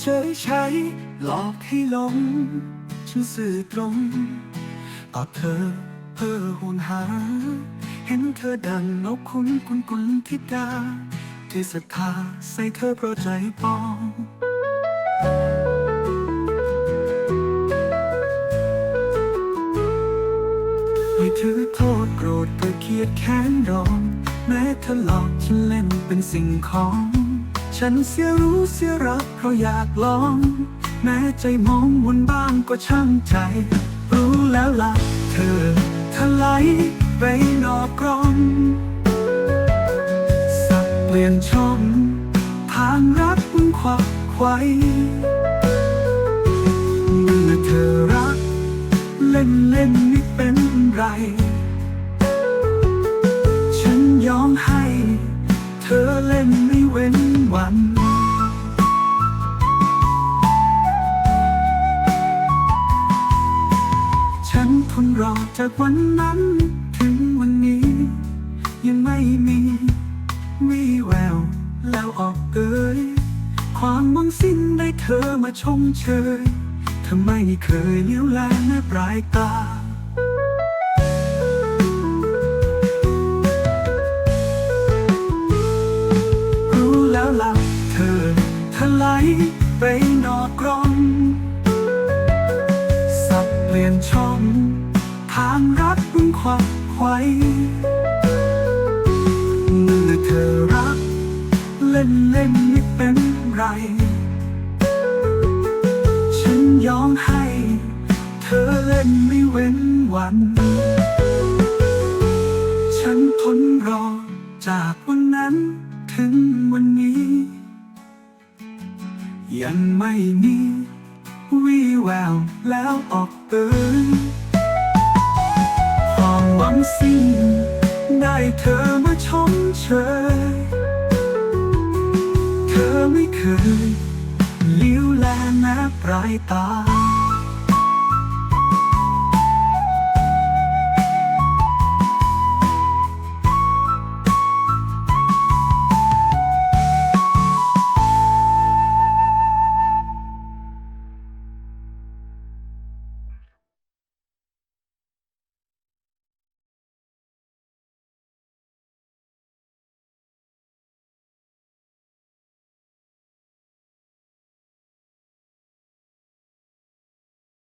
เฉยใช้หลอกให้หลงฉันสื่อตรงเอเธอเพ้อหุนหา เห็นเธอดังนกคุณกุนกุนทิดาที่ศรัทธาใส่เธอเพราะใจปองไม่ถือโทษโกรธเธอเคียดแค้นรอง แม้เธอหลอกฉันเล่นเป็นสิ่งของ ฉันเสียรู้เสียรักเพราะอยากลอง แม้ใจมองวนบ้างก็ช่างใจ รู้แล้วล่ะเธอทลายไปนอกกรองสับเปลี่ยนช่องทางรักควักไขว้เมื่อเธอ ฉันทนรอจากวันนั้น ถึงวันนี้ ยังไม่มีวี่แวว แล้วออกเอ่ยความหวังสิ้นได้เธอมาชมเชยเธอไม่เคยเลี้ยวแลแม้ปลายตา ไปนอกกรองสับเปลี่ยนช่องทางรักมึงควักไว้เมื่อเธอรัก เล่นเล่นไม่เป็นไร ฉันยอมให้ เธอเล่นไม่เว้นวัน ยังไม่มีวี่แววแล้วออกตื่นความหวังสิ้นได้เธอมาชมเชยเธอไม่เคยเลี้ยวแลแม้ปลายตา